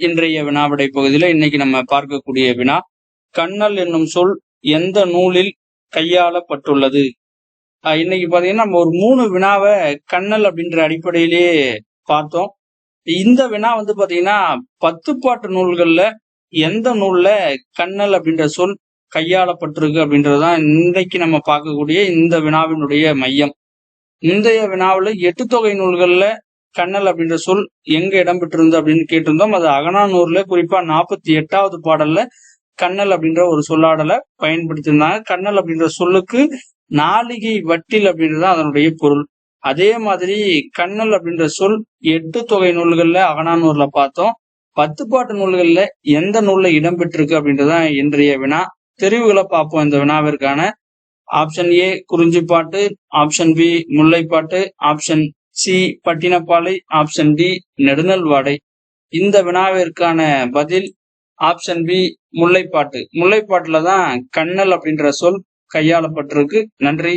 இன்றைய வினாவிடை பகுதியில இன்னைக்கு நம்ம பார்க்கக்கூடிய வினா கண்ணல் என்னும் சொல் எந்த நூலில் கையாளப்பட்டுள்ளது? இன்னைக்கு பாத்தீங்கன்னா நம்ம ஒரு மூணு வினாவை கண்ணல் அப்படின்ற அடிப்படையிலேயே பார்த்தோம். இந்த வினா வந்து பாத்தீங்கன்னா பத்துப்பாட்டு நூல்கள்ல எந்த நூல்ல கண்ணல் அப்படின்ற சொல் கையாளப்பட்டிருக்கு அப்படின்றதுதான் இன்றைக்கு நம்ம பார்க்கக்கூடிய இந்த வினாவினுடைய மையம். முந்தைய வினாவுல எட்டு தொகை நூல்கள்ல கண்ணல் அப்படின்ற சொல் எங்க இடம்பெற்றிருந்தது அப்படின்னு கேட்டிருந்தோம். அது அகனானூர்ல குறிப்பா நாற்பத்தி எட்டாவது பாடல்ல கண்ணல் அப்படின்ற ஒரு சொல்லாடலை பயன்படுத்தியிருந்தாங்க. கண்ணல் அப்படின்ற சொல்லுக்கு நாளிகை வட்டில் அப்படின்றது அதனுடைய பொருள். அதே மாதிரி கண்ணல் அப்படின்ற சொல் எட்டு தொகை நூல்கள்ல அகனானூர்ல பார்த்தோம். பத்து பாட்டு நூல்கள்ல எந்த நூல்ல இடம்பெற்றிருக்கு அப்படின்றதான் இன்றைய வினா. தெரிவுகளை பார்ப்போம் இந்த வினாவிற்கான. Option A Kurinjippattu option B Mullaippattu option C Pattinappalai option D Nedunalvadai இந்த வினாவிற்கான பதில் ஆப்ஷன் பி முல்லைப்பாட்டு. முல்லைப்பாட்டுல தான் கண்ணல் அப்படின்ற சொல் கையாளப்பட்டிருக்கு. நன்றி.